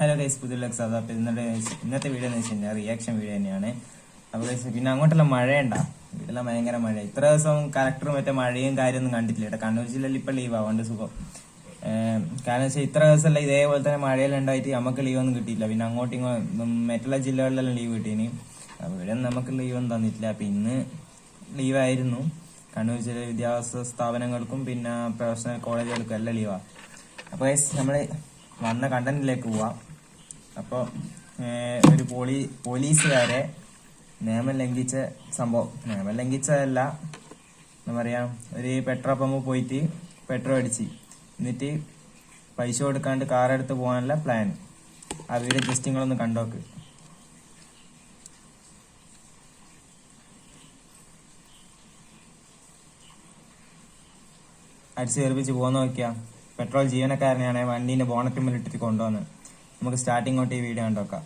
Hello guys പുതിയ സാധാ അപ്പം ഇന്നത്തെ ഇന്നത്തെ വീഡിയോ എന്ന് വെച്ച് കഴിഞ്ഞാൽ റിയാക്ഷൻ വീഡിയോ തന്നെയാണ്. അപ്പോൾ ഗൈസ് പിന്നെ അങ്ങോട്ടുള്ള മഴയുണ്ട? വീട്ടിലെ ഭയങ്കര മഴ ഇത്ര ദിവസം കലക്ടറും മറ്റേ മഴയും കാര്യമൊന്നും കണ്ടിട്ടില്ല ഇവിടെ കണ്ണൂർ ജില്ലയിൽ ഇപ്പം ലീവ് ആവാണ്ട് സുഖം. കാരണം വെച്ചാൽ ഇത്ര ദിവസമല്ല ഇതേപോലെ തന്നെ മഴയെല്ലാം ഉണ്ടായിട്ട് നമുക്ക് ലീവ് ഒന്നും കിട്ടിയില്ല. പിന്നെ അങ്ങോട്ടും ഇങ്ങോട്ടും മറ്റുള്ള ജില്ലകളിലെല്ലാം ലീവ് കിട്ടീനി അപ്പോൾ ഇവിടെ നമുക്ക് ലീവ് ഒന്നും തന്നിട്ടില്ല. അപ്പം ഇന്ന് ലീവായിരുന്നു കണ്ണൂർ ജില്ലയിലെ വിദ്യാഭ്യാസ സ്ഥാപനങ്ങൾക്കും പിന്നെ പ്രൊഫഷണൽ കോളേജുകൾക്കും എല്ലാം ലീവാണ് അപ്പോൾ നമ്മൾ വന്ന കണ്ടന്റിലേക്ക് പോവാം. അപ്പോൾ ഒരു പോലീ പോലീസുകാരെ നിയമം ലംഘിച്ച സംഭവം. നിയമം ലംഘിച്ചതല്ല എന്താ പറയാ ഒരു പെട്രോൾ പമ്പ് പോയിട്ട് പെട്രോൾ അടിച്ച്. എന്നിട്ട് പൈസ കൊടുക്കാണ്ട് കാർ എടുത്ത് പോകാനുള്ള പ്ലാൻ ആ ജസ്റ്റിങ്ങളൊന്ന് കണ്ടോക്ക്. അടിച്ച് തെറിപ്പിച്ച് പോകാൻ നോക്കിയാ. പെട്രോൾ ജീവനക്കാരനെയാണ് വണ്ടീന്റെ ബോണറ്റ് ഇട്ടിട്ട് കൊണ്ടുവന്ന് നമുക്ക് സ്റ്റാർട്ടിംഗ് തൊട്ട് ഈ വീഡിയോ കണ്ടോക്കാം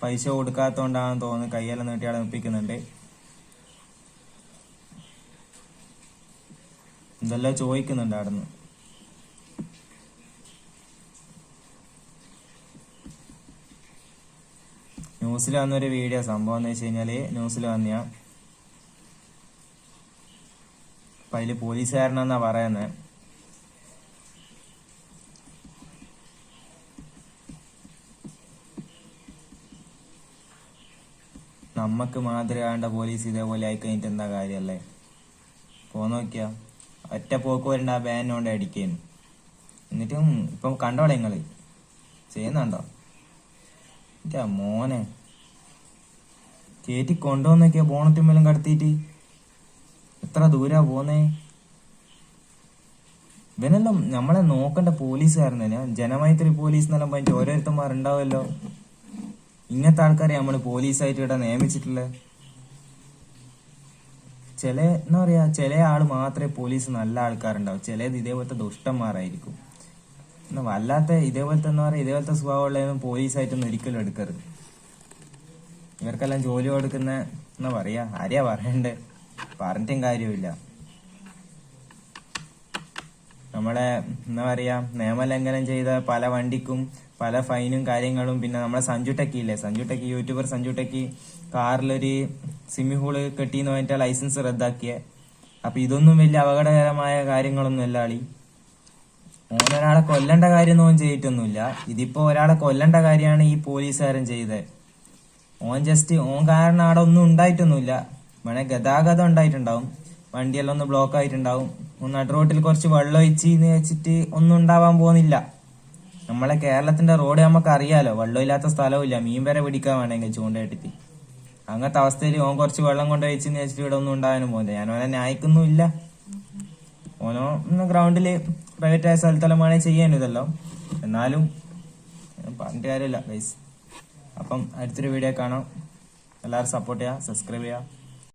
പൈസ കൊടുക്കാത്തോണ്ടാണെന്ന് തോന്നുന്നു കയ്യെല്ലാം നീട്ടി അവിടെ നിൽപ്പിക്കുന്നുണ്ട്. ഇതെല്ലാം ചോദിക്കുന്നുണ്ട് അവിടുന്ന്. ന്യൂസിൽ വന്നൊരു വീഡിയോ സംഭവം എന്ന് വെച്ച് കഴിഞ്ഞാൽ ന്യൂസിൽ വന്നിയ. അപ്പൊ അതിൽ പോലീസുകാരനെന്നാ പറയുന്നത് നമ്മക്ക് മാതൃകാണ്ട പോലീസ് ഇതേപോലെ ആയിക്കഴിഞ്ഞിട്ട് എന്താ കാര്യമല്ലേ പോ ഒറ്റ പോക്ക് വരണ്ട ആ ബാനോണ്ട് അടിക്കേന്. എന്നിട്ടും ഇപ്പം കണ്ടോളെ നിങ്ങൾ ചെയ്യുന്നുണ്ടോ? എന്റെ മോനെ. കേറ്റി കൊണ്ടുവന്നൊക്കെയാ ബോണറ്റുമ്മലും കടത്തിയിട്ട്. എത്ര ദൂരാ പോന്നേ? ഇവനെല്ലാം നമ്മളെ നോക്കണ്ട പോലീസുകാരനെ തന്നെ ജനമൈത്രി പോലീസ് എന്നെല്ലാം പറഞ്ഞിട്ട് ഓരോരുത്തന്മാർ ഉണ്ടാവുമല്ലോ ഇങ്ങനത്തെ ആൾക്കാരെ നമ്മൾ പോലീസായിട്ട് ഇവിടെ നിയമിച്ചിട്ടുള്ളത് ചില എന്താ പറയാ ചില ആൾ മാത്രമേ പോലീസ് നല്ല ആൾക്കാരുണ്ടാവും. ചിലത് ഇതേപോലത്തെ ദുഷ്ടന്മാരായിരിക്കും. എന്നാ വല്ലാത്ത ഇതേപോലത്തെ എന്താ പറയാ ഇതേപോലത്തെ സ്വഭാവമുള്ളതൊന്നും പോലീസായിട്ടൊന്നും ഒരിക്കലും എടുക്കരുത്. ഇവർക്കെല്ലാം ജോലി കൊടുക്കുന്ന എന്നാ പറയാ ആരെയാ പറയണ്ടേ? പറഞ്ഞിട്ടും കാര്യമില്ല. നമ്മളെ എന്താ പറയാ നിയമലംഘനം ചെയ്ത പല വണ്ടിക്കും പല ഫൈനും കാര്യങ്ങളും പിന്നെ നമ്മളെ സഞ്ജു ടെക്കി ഇല്ലേ? Sanju techie YouTuber Sanju techie കാറിലൊരു swimming pool കെട്ടിന്ന് പറഞ്ഞിട്ട് ലൈസൻസ് റദ്ദാക്കിയ. അപ്പൊ ഇതൊന്നും വലിയ അപകടകരമായ കാര്യങ്ങളൊന്നും അല്ല ആളി. ഓനൊരാളെ കൊല്ലേണ്ട കാര്യമൊന്നും ചെയ്തിട്ടൊന്നുമില്ല. ഇതിപ്പോ ഒരാളെ കൊല്ലണ്ട കാര്യമാണ് ഈ പോലീസുകാരൻ ചെയ്തത്. ഓൻ ജസ്റ്റ് ഓൻ കാരണം അവിടെ ഒന്നും ഉണ്ടായിട്ടൊന്നുമില്ല. വേണേ ഗതാഗതം ഉണ്ടായിട്ടുണ്ടാവും. വണ്ടിയെല്ലാം ഒന്ന് ബ്ലോക്ക് ആയിട്ടുണ്ടാവും. നട റോട്ടിൽ കുറച്ച് വെള്ളം ഒഴിച്ച് എന്ന് വെച്ചിട്ട് ഒന്നും ഉണ്ടാവാൻ പോകുന്നില്ല. നമ്മളെ കേരളത്തിന്റെ റോഡ് നമുക്ക് അറിയാലോ. വെള്ളമില്ലാത്ത സ്ഥലവുമില്ല. മീൻ വരെ പിടിക്കാൻ വേണമെങ്കിൽ ചൂണ്ടയിട്ടിട്ട് അങ്ങനത്തെ അവസ്ഥയിൽ ഓൻ കുറച്ച് വെള്ളം കൊണ്ട് വെച്ചെന്ന് വെച്ചിട്ട് ഇവിടെ ഒന്നും ഉണ്ടാകാനും പോകുന്നില്ല. ഞാൻ ഓനെ ന്യായിക്കൊന്നുമില്ല ഓനോ ഗ്രൗണ്ടിൽ പ്രൈവറ്റ് ആയ സ്ഥലത്തെല്ലാം വേണേ ചെയ്യാനും ഇതല്ലോ. എന്നാലും പറഞ്ഞിട്ട് കാര്യമില്ല ഗൈസ് അപ്പം അടുത്തൊരു വീഡിയോ കാണാം. എല്ലാവരും സപ്പോർട്ട് ചെയ്യുക സബ്സ്ക്രൈബ് ചെയ്യുക.